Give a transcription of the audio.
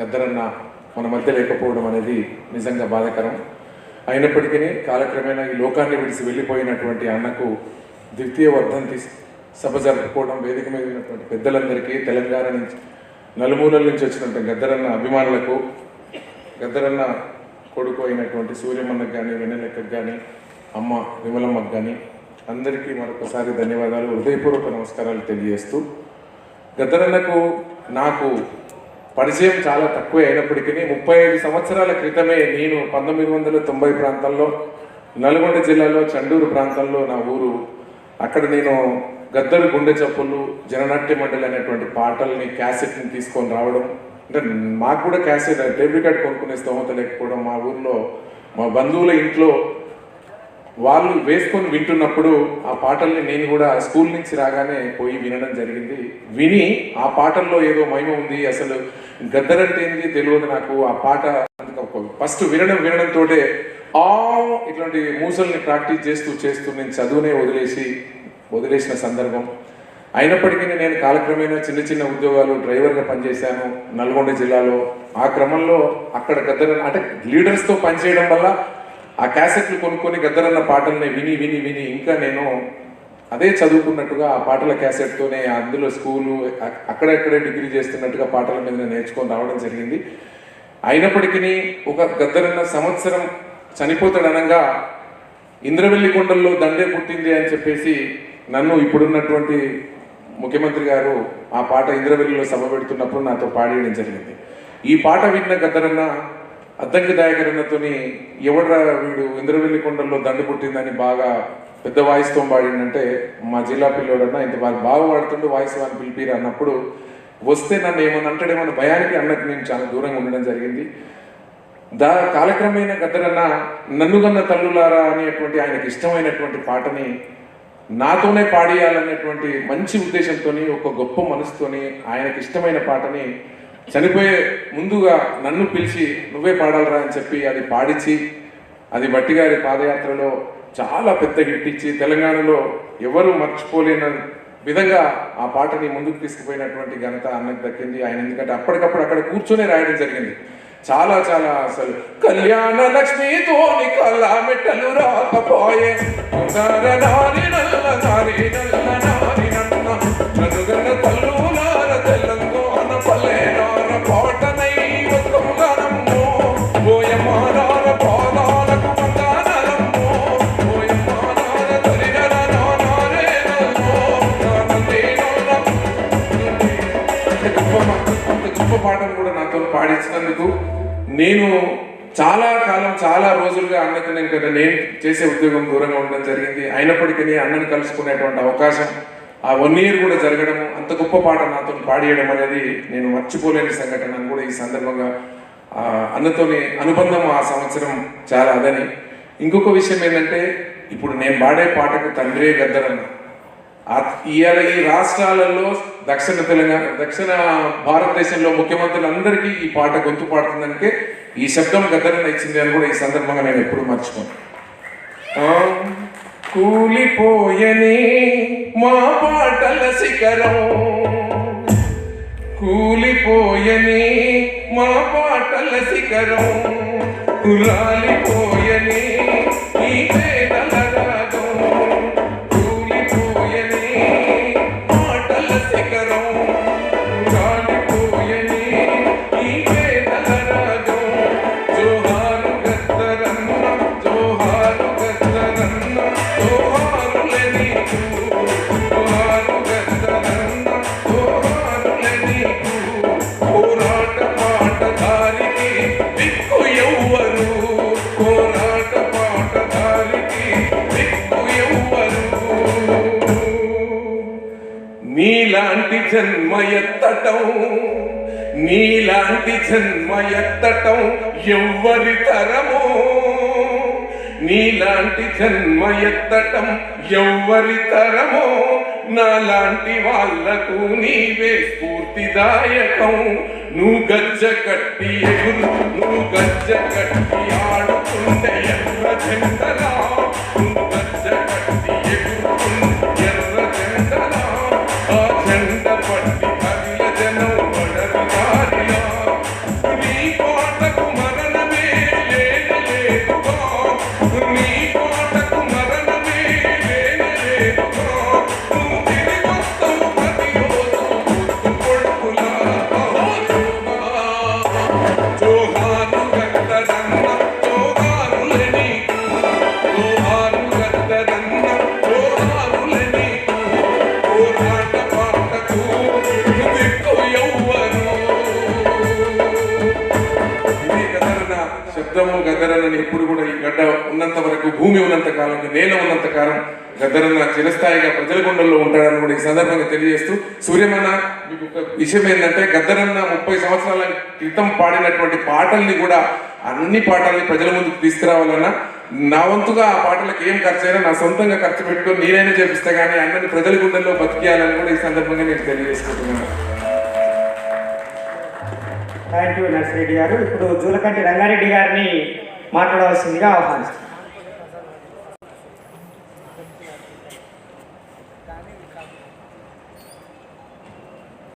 గద్దరన్న మన మధ్య లేకపోవడం అనేది నిజంగా బాధకరం. అయినప్పటికీ కాలక్రమేణా ఈ లోకాన్ని విడిచి వెళ్ళిపోయినటువంటి అన్నకు ద్వితీయ వర్ధంతి సభ జరుపుకోవడం వేదిక మీద ఉన్నటువంటి పెద్దలందరికీ తెలంగాణ నుంచి నలుమూలల నుంచి వచ్చినటువంటి గద్దరన్న అభిమానులకు గద్దరన్న కొడుకు అయినటువంటి సూర్యమన్నకు కానీ వెన్నెలక్కకు కానీ అమ్మ విమలమ్మకు కానీ అందరికీ మరొకసారి ధన్యవాదాలు. హృదయపూర్వక నమస్కారాలు తెలియజేస్తూ గద్దరన్నకు నాకు పరిచయం చాలా తక్కువే అయినప్పటికీ ముప్పై ఐదు సంవత్సరాల క్రితమే నేను పంతొమ్మిది వందల తొంభై ప్రాంతంలో నల్గొండ జిల్లాలో చండూరు ప్రాంతంలో నా ఊరు. అక్కడ నేను గద్దరు గుండె చప్పులు జననాట్య మండలి అనేటువంటి పాటల్ని క్యాసెట్ని తీసుకొని రావడం. అంటే మాకు కూడా క్యాసెట్ టేబుల్ కార్డ్ కొనుక్కునే స్తోమత లేకపోవడం మా ఊర్లో. మా బంధువుల ఇంట్లో వాళ్ళు వేసుకొని వింటున్నప్పుడు ఆ పాటల్ని నేను కూడా స్కూల్ నుంచి రాగానే పోయి వినడం జరిగింది. విని ఆ పాటల్లో ఏదో మహిమ ఉంది అసలు గద్దరంటే ఏంది తెలియదు నాకు. ఆ పాట ఫస్ట్ వినడం వినడంతోటే ఆ ఇట్లాంటి మూసల్ని ప్రాక్టీస్ చేస్తూ చేస్తూ నేను చదువునే వదిలేసి వదిలేసిన సందర్భం. అయినప్పటికీ నేను కాలక్రమేణా చిన్న చిన్న ఉద్యోగాలు డ్రైవర్గా పనిచేశాను నల్గొండ జిల్లాలో. ఆ క్రమంలో అక్కడ గద్దర అంటే లీడర్స్తో పనిచేయడం వల్ల ఆ క్యాసెట్లు కొనుక్కొని గద్దరన్న పాటల్ని విని విని విని ఇంకా నేను అదే చదువుకున్నట్టుగా ఆ పాటల క్యాసెట్తోనే అందులో స్కూలు అక్కడెక్కడే డిగ్రీ చేస్తున్నట్టుగా పాటల మీద నేను నేర్చుకొని రావడం జరిగింది. అయినప్పటికీ ఒక గద్దరన్న సంవత్సరం చనిపోతాడనగా ఇంద్రవెల్లి కొండల్లో దండే పుట్టింది అని చెప్పేసి నన్ను ఇప్పుడున్నటువంటి ముఖ్యమంత్రి గారు ఆ పాట ఇంద్రవెల్లిలో సభ పెడుతున్నప్పుడు నాతో పాడేయడం జరిగింది. ఈ పాట విన్న గద్దరన్న అద్దంకి దాయకరణతోని ఎవడ్రా వీడు ఇంద్రవెల్లి కొండల్లో దండు పుట్టిందని బాగా పెద్ద వాయిస్తో పాడిందంటే మా జిల్లా పిల్లోడన్నా ఇంత వాళ్ళు బాగా పాడుతుండే వాయిస్ వాడిని పిలిపిరు అన్నప్పుడు వస్తే నన్ను ఏమన్నా అంటాడేమన్న భయానికి అన్నకి నేను చాలా దూరంగా ఉండడం జరిగింది. దా కాలక్రమేణ గద్దరన్న నన్నుగన్న తల్లులారా అనేటువంటి ఆయనకి ఇష్టమైనటువంటి పాటని నాతోనే పాడేయాలనేటువంటి మంచి ఉద్దేశంతో ఒక గొప్ప మనసుతోని ఆయనకి ఇష్టమైన పాటని చనిపోయే ముందుగా నన్ను పిలిచి నువ్వే పాడాలరా అని చెప్పి అది పాడించి అది బట్టి గారి పాదయాత్రలో చాలా పెద్ద హిట్ ఇచ్చి తెలంగాణలో ఎవరు మర్చిపోలేని విధంగా ఆ పాటని ముందుకు తీసుకుపోయినటువంటి ఘనత అన్నకు దక్కింది. ఆయన ఎందుకంటే అప్పటికప్పుడు అక్కడ కూర్చొని రాయడం జరిగింది. చాలా చాలా అసలు కళ్యాణ లక్ష్మితోని కళ్ళ మెట్టలు రాకపోయే నాతో నేను చాలా కాలం చాలా రోజులుగా అన్నకి నేను కదా నేను చేసే ఉద్యోగం దూరంగా ఉండడం జరిగింది. అయినప్పటికీ అన్నను కలుసుకునేటువంటి అవకాశం ఆ వన్ ఇయర్ కూడా జరగడం అంత గొప్ప పాట నాతో పాడేయడం అనేది నేను మర్చిపోలేని సంఘటన అని కూడా ఈ సందర్భంగా అన్నతోని అనుబంధం ఆ సంవత్సరం చాలా అదని. ఇంకొక విషయం ఏంటంటే ఇప్పుడు నేను పాడే పాటకు తండ్రే గద్దరన్నా ఇవాళ ఈ రాష్ట్రాలలో దక్షిణ తెలంగాణ దక్షిణ భారతదేశంలో ముఖ్యమంత్రులందరికీ ఈ పాట గొంతు పాడుతుందంటే ఈ శబ్దం గద్దరణ ఇచ్చింది అని కూడా ఈ సందర్భంగా నేను ఎప్పుడు మర్చిపోను. కూలిపోయని మా పాటల శిఖరం. కూలిపోయని మా పాటల శిఖరం. కురాలిపోయని జన్మ ఎత్తటం నీలాంటి జన్మ ఎత్తటం ఎవ్వరి తరమో? నీలాంటి జన్మ ఎత్తటం ఎవ్వరి తరమో? నాలాంటి వాళ్ళకు నీవే స్ఫూర్తిదాయకం. నువ్వు గజ్జ కట్టి ఎగురు నువ్వు గజ్జ కట్టి ఆడుతుండే ఎర్ర జెండలా గద్దము గద్దరనని ఎప్పుడు కూడా ఈ గడ్డ ఉన్నంత వరకు భూమి ఉన్నంత కాలం నేల ఉన్నంత కాలం గద్దరన్న చిరస్థాయిగా ప్రజల గుండెల్లో ఉంటాడని కూడా ఈ సందర్భంగా తెలియజేస్తూ సూర్యమన్న మీకు ఒక విషయం ఏంటంటే గద్దరన్న ముప్పై సంవత్సరాల క్రితం పాడినటువంటి పాటల్ని కూడా అన్ని పాటల్ని ప్రజల ముందుకు తీసుకురావాలన్నా నా వంతుగా ఆ పాటలకు ఏం ఖర్చు అయినా నా సొంతంగా ఖర్చు పెట్టుకొని నేనైనా చేపిస్తే కానీ అన్నని ప్రజల గుండెల్లో బతికేయాలని కూడా ఈ సందర్భంగా నేను తెలియజేసుకుంటున్నాను. థ్యాంక్ యూ నర్సిరెడ్డి గారు. ఇప్పుడు జూలకంటి రంగారెడ్డి గారిని మాట్లాడవలసిందిగా ఆహ్వానిస్తాను